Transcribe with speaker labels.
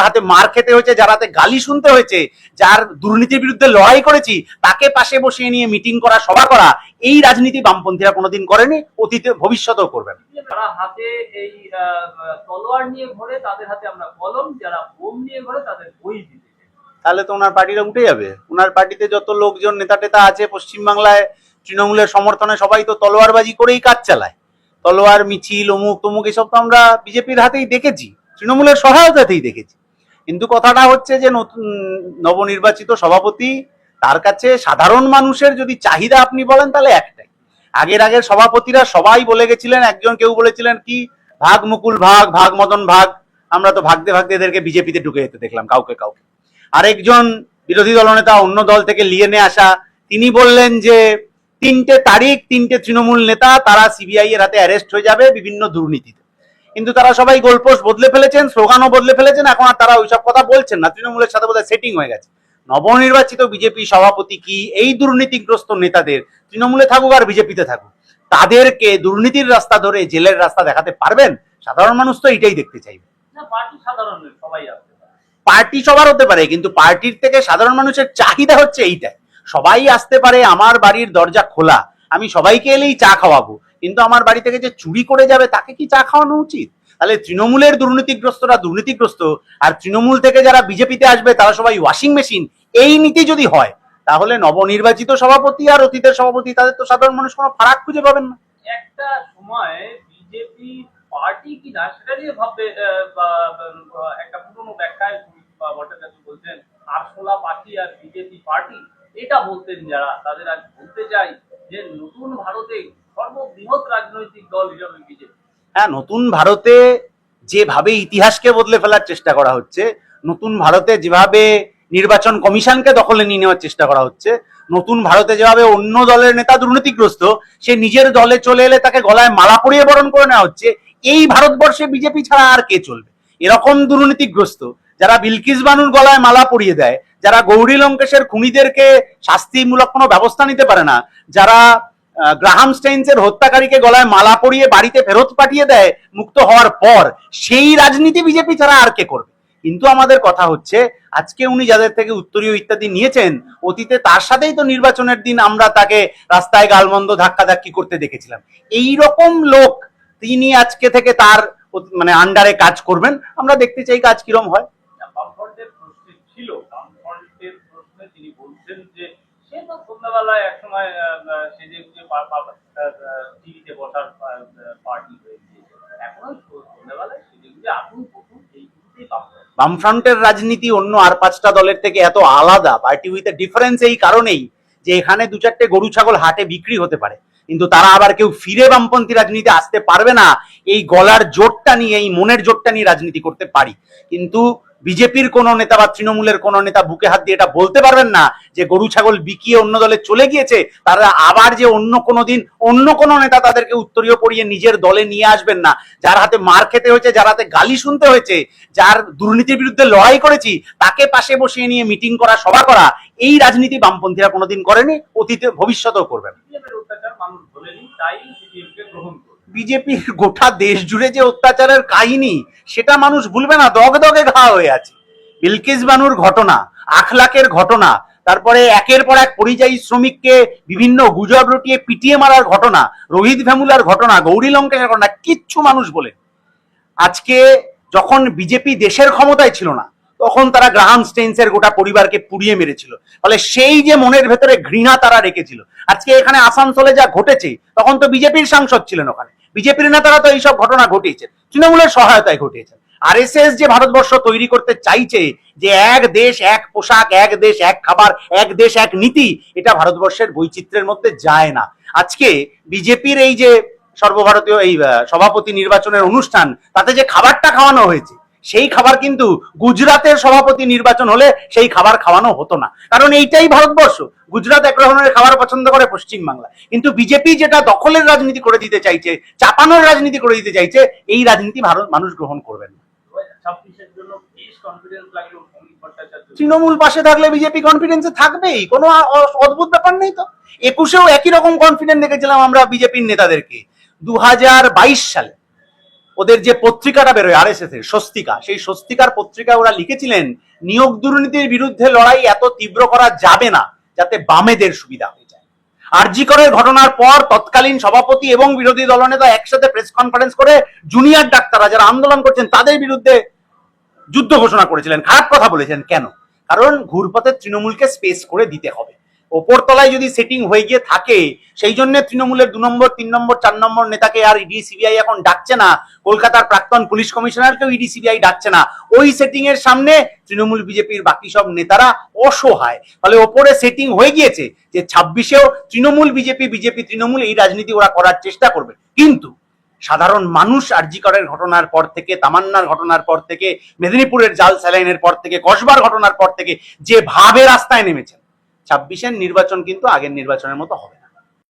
Speaker 1: যার হাতে মার খেতে হয়েছে যার হাতে গালি শুনতে হয়েছে যার দুর্নীতির বিরুদ্ধে লড়াই করেছি তাকে পাশে বসিয়ে নিয়ে মিটিং করা সভা করা এই রাজনীতি বামপন্থীরা কোনোদিন করেনি অতীতে ভবিষ্যতেও করবেন।
Speaker 2: যারা হাতে এই তলোয়ার নিয়ে ঘোরে তাদের হাতে আমরা কলম যারা বোম নিয়ে ঘোরে তাদের বই দিতে
Speaker 1: তাহলে তো ওনার পার্টিটা উঠে যাবে। ওনার পার্টিতে যত লোকজন নেতা টেতা আছে পশ্চিমবাংলায় তৃণমূলের সমর্থনে সবাই তো তলোয়ারবাজি করেই কাজ চালায়। তলোয়ার মিছিল অমুক তমুক এসব তো আমরা বিজেপির হাতেই দেখেছি। তৃণমূলের সহায়তাতেই দেখেছি। কিন্তু কথাটা হচ্ছে যে নতুন, নবনির্বাচিত সভাপতি, তার কাছে সাধারণ মানুষের যদি চাহিদা আপনি বলেন তাহলে একটাই। আগের আগের সভাপতিরা সবাই বলে গেছিলেন, একজন কেউ বলেছিলেন কি, ভাগ মুকুল ভাগ ভাগ মদন ভাগ। আমরা তো ভাগতে ভাগতে এদেরকে বিজেপিতে ঢুকে যেতে দেখলাম কাউকে কাউকে। আরেকজন বিরোধী দলনেতা অন্য দল থেকে লিয়ে নিয়ে আসা, তিনি বললেন যে, তিনটে তারিখ, তিনটে তৃণমূল নেতা, তারা সিবিআই এর হাতে অ্যারেস্ট হয়ে যাবে, বিভিন্ন দুর্নীতিতে। কিন্তু তারা সবাই গোলপোস্ট বদলে ফেলেছেন স্লোগানও বদলে ফেলেছেন এখন আর তারা ওইসব কথা বলছেন না। তৃণমূলের সাথে বোধহয় সেটিং হয়ে গেছে। নবনির্বাচিত বিজেপি সভাপতি কি এই দুর্নীতিগ্রস্ত নেতাদের তৃণমূলে থাকুক আর বিজেপিতে থাকুক তাদেরকে দুর্নীতির রাস্তা ধরে জেলের রাস্তা দেখাতে পারবেন? সাধারণ মানুষ তো এটাই দেখতে চাইবে।
Speaker 2: পার্টি
Speaker 1: সবার হতে পারে কিন্তু পার্টির থেকে সাধারণ মানুষের চাহিদা হচ্ছে এইটাই। সবাই আসতে পারে আমার বাড়ির দরজা খোলা আমি সবাইকে এলেই চা খাওয়াবো। কিন্তু আমার বাড়ি থেকে যে চুরি করে যাবে, তাকে কি চা খাওয়ানো উচিত? তাহলে তৃণমূলের দুর্নীতিগ্রস্তরা দুর্নীতিগ্রস্ত, আর তৃণমূল থেকে যারা বিজেপিতে আসবে, তারা সবাই ওয়াশিং মেশিন এই নীতি যদি হয়, তাহলে নবনির্বাচিত সভাপতি আর অতীতের সভাপতি, তাদের তো সাধারণ মানুষ কোনো ফারাক খুঁজে পাবেন না।
Speaker 2: একটা সময় বিজেপি পার্টি কিনা, সেটা নিয়ে ভাববে একটা পুরনো ব্যাখ্যায় ভট্টাচার্য বলছেন, আরশোলা পার্টি আর বিজেপি পার্টি। এটা বলতেন যারা, তাদের আজ বলতে চাই যে নতুন ভারতে
Speaker 1: হ্যাঁ নতুন ভারতে যেভাবে ইতিহাসকে বদলে ফেলার চেষ্টা করা হচ্ছে, নতুন ভারতে যেভাবে নির্বাচন কমিশনকে দখলে নিয়ে নেওয়ার চেষ্টা করা হচ্ছে, নতুন ভারতে যেভাবে অন্য দলের নেতা দুর্নীতিগ্রস্ত, সে নিজের দলে চলে এলে তাকে গলায় মালা পরিয়ে বরণ করে নেওয়া হচ্ছে, এই ভারতবর্ষে বিজেপি ছাড়া আর কে চলবে? এরকম দুর্নীতিগ্রস্ত, যারা বিলকিস বানুর গলায় মালা পরিয়ে দেয়, যারা গৌরী লঙ্কেশের খুনিদেরকে শাস্তিমূলক কোনো ব্যবস্থা নিতে পারে না, যারা গ্রাহাম স্টেইনসের হত্যাকারীকে গলায় মালা পরিয়ে বাড়িতে ফেরত পাঠিয়ে দেয়, মুক্ত হওয়ার পর, সেই রাজনীতি বিজেপি ছাড়া আর কে করবে? কিন্তু আমাদের কথা হচ্ছে, আজকে উনি যাদের থেকে উত্তরীয় ইত্যাদি নিয়েছেন, অতীতে তার সাথেই তো নির্বাচনের দিন আমরা তাকে রাস্তায় গালমন্দ ধাক্কাধাক্কি করতে দেখেছিলাম। এই রকম লোক তিনি আজকে থেকে তার মানে আন্ডারে কাজ করবেন। আমরা দেখতে চাই কাজ কিরম হয়।
Speaker 2: ছিল তিনি বলছেন যে
Speaker 1: বামফ্রন্টের রাজনীতি অন্য আর পাঁচটা দলের থেকে এত আলাদা পার্টি উইথ ডিফারেন্স এই কারণেই যে এখানে দু চারটে গরু ছাগল হাটে বিক্রি হতে পারে। কিন্তু তারা আবার কেউ ফিরে বামপন্থী রাজনীতি আসতে পারবে না, এই গলার জোরটা নিয়ে, এই মনের জোরটা নিয়ে রাজনীতি করতে পারি। কিন্তু বিজেপির কোন নেতা বা তৃণমূলের কোন নেতা বুকে হাত দিয়ে এটা বলতে পারবেন না যে গরু, ছাগল বিকিয়ে অন্য দলে চলে গিয়েছে, তারা আবার যে অন্য কোনো দিন অন্য কোনো নেতা তাদেরকে উত্তরীয় পড়িয়ে নিজের দলে নিয়ে আসবেন না। যার হাতে মার খেতে হয়েছে, যার হাতে গালি শুনতে হয়েছে, যার দুর্নীতির বিরুদ্ধে লড়াই করেছি, তাকে পাশে বসিয়ে নিয়ে মিটিং করা, সভা করা, এই রাজনীতি বামপন্থীরা কোনোদিন করেনি, অতীতে ভবিষ্যতেও করবেন
Speaker 2: তাই গ্রহণ
Speaker 1: বিজেপির গোটা দেশ জুড়ে যে অত্যাচারের কাহিনী, সেটা মানুষ ভুলবে না, দগে দগে ঘা হয়ে আছে। বিলকিস বানুর ঘটনা, আখলাকের ঘটনা, তারপরে একের পর এক পরিযায়ী শ্রমিককে বিভিন্ন গুজব রটিয়ে পিটিয়ে মারার ঘটনা, রোহিত ভেমুলার ঘটনা, গৌরী লঙ্কেশের ঘটনা, কিচ্ছু মানুষ বলে আজকে যখন বিজেপি দেশের ক্ষমতায় ছিল না, তখন তারা গ্রাহাম স্টেইনসের গোটা পরিবারকে পুড়িয়ে মেরেছিল। ফলে সেই যে মনের ভেতরে ঘৃণা তারা রেখেছিল। আজকে এখানে আসানসোলে যা ঘটেছে, তখন তো বিজেপির সাংসদ ছিলেন ওখানে। বিজেপির নেতারা তো এইসব ঘটনা ঘটিয়েছেন, তৃণমূলের সহায়তায় ঘটিয়েছেন। আর যে ভারতবর্ষ তৈরি করতে চাইছে যে এক দেশ, এক পোশাক, এক দেশ, এক খাবার, এক দেশ, এক নীতি, এটা ভারতবর্ষের বৈচিত্র্যের মধ্যে যায় না। আজকে বিজেপির এই যে সর্বভারতীয় এই সভাপতি নির্বাচনের অনুষ্ঠান, তাতে যে খাবারটা খাওয়ানো হয়েছে সেই খাবার কিন্তু গুজরাটের সভাপতি নির্বাচন হলে সেই খাবার খাওয়ানো হতো না। কারণ এইটাই ভারতবর্ষ। গুজরাট এক ধরনের খাবার পছন্দ করে পশ্চিম বাংলা কিন্তু বিজেপি যেটা দখলের রাজনীতি করে দিতে চাইছে, চাপানোর রাজনীতি করে দিতে চাইছে, এই রাজনীতি ভারত মানুষ গ্রহণ করবেন না। তৃণমূল পাশে থাকলে বিজেপি কনফিডেন্সে থাকবেই। কোনো অদ্ভুত ব্যাপার নেই তো। একুশেও একই রকম কনফিডেন্স দেখেছিলাম আমরা বিজেপির নেতাদেরকে। দু হাজার বাইশ সালে। ওদের যে পত্রিকাটা বেরোয় আর এস স্বস্তিকা, সেই স্বস্তিকার পত্রিকায় ওরা লিখেছিলেন, নিয়োগ দুর্নীতির বিরুদ্ধে লড়াই এত তীব্র করা যাবে না, যাতে বামেদের সুবিধা হয়ে যায়। আরজিকরের ঘটনার পর তৎকালীন সভাপতি এবং বিরোধী দলনেতা একসাথে প্রেস কনফারেন্স করে জুনিয়র ডাক্তাররা যারা আন্দোলন করছেন, তাদের বিরুদ্ধে যুদ্ধ ঘোষণা করেছিলেন। খারাপ কথা বলেছেন কেন? কারণ ঘুরপথের তৃণমূলকে স্পেস করে দিতে হবে। ওপর তলায় যদি সেটিং হয়ে গিয়ে থাকে, সেই জন্য তৃণমূলের দু নম্বর, তিন নম্বর, চার নম্বর নেতাকে আর ইডি, সিবিআই এখন ডাকছে না। কলকাতার প্রাক্তন পুলিশ কমিশনারকেও ইডি, সিবিআই ডাকছে না। ওই সেটিং এর সামনে তৃণমূল বিজেপির বাকি সব নেতারা অসহায়। ফলে ওপরে সেটিং হয়ে গিয়েছে যে ছাব্বিশেও তৃণমূল বিজেপি বিজেপি তৃণমূল, এই রাজনীতি ওরা করার চেষ্টা করবে। কিন্তু সাধারণ মানুষ আরজিকরের ঘটনার পর থেকে, তামান্নার ঘটনার পর থেকে, মেদিনীপুরের জাল স্যালাইনের পর থেকে, কসবার ঘটনার পর থেকে, যে ভাবে রাস্তায় নেমেছেন ছাব্বিশের নির্বাচন কিন্তু আগের নির্বাচনের মতো হবে।